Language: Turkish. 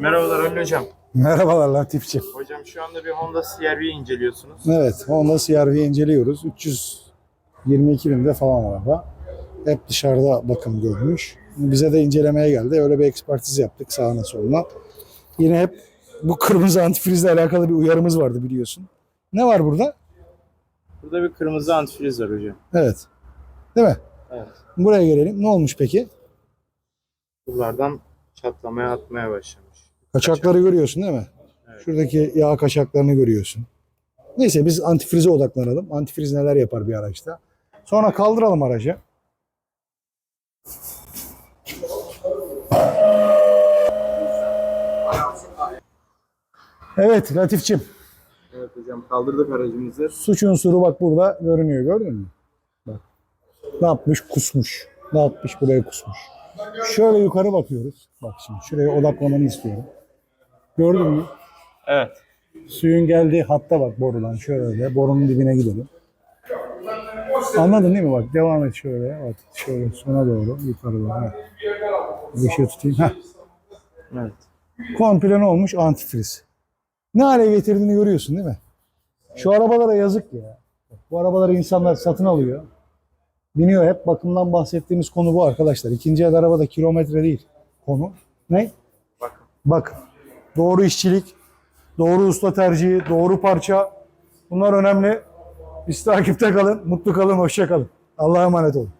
Merhabalar Halil Hocam. Merhabalar Latif'ciğim. Hocam şu anda bir Honda CR-V inceliyorsunuz. Evet, Honda CR-V inceliyoruz. 322 binde falan araba. Hep dışarıda bakım görmüş. Bize de incelemeye geldi. Öyle bir ekspertiz yaptık sağına soluna. Yine hep bu kırmızı antifrizle alakalı bir uyarımız vardı biliyorsun. Ne var burada? Burada bir kırmızı antifriz var hocam. Evet. Değil mi? Evet. Buraya gelelim. Ne olmuş peki? Buralardan çatlamaya atmaya başlamış. Kaçakları görüyorsun değil mi? Evet. Şuradaki yağ kaçaklarını görüyorsun. Neyse biz antifrize odaklanalım. Antifriz neler yapar bir araçta. Sonra kaldıralım aracı. Evet Latifçim. Evet hocam kaldırdık aracımızı. Suç unsuru bak burada görünüyor gördün mü? Ne yapmış? Kusmuş. Ne yapmış? Buraya kusmuş. Şöyle yukarı bakıyoruz. Bak şimdi şuraya odaklamanı istiyorum. Gördün mü? Evet. Suyun geldiği hatta bak borudan şöyle borunun dibine gidelim. Anladın değil mi bak devam et şöyle bak şöyle sona doğru yukarı doğru. Ha. Işığı tutayım. Heh. Evet. Komple ne olmuş? Antifriz. Ne hale getirdiğini görüyorsun değil mi? Şu arabalara yazık ya. Bu arabaları insanlar satın alıyor. Biniyor hep bakımdan bahsettiğimiz konu bu arkadaşlar. İkinci el arabada kilometre değil. Konu ne? Bakın. Bakın. Doğru işçilik, doğru usta tercihi, doğru parça. Bunlar önemli. Biz takipte kalın, mutlu kalın, hoşça kalın. Allah'a emanet olun.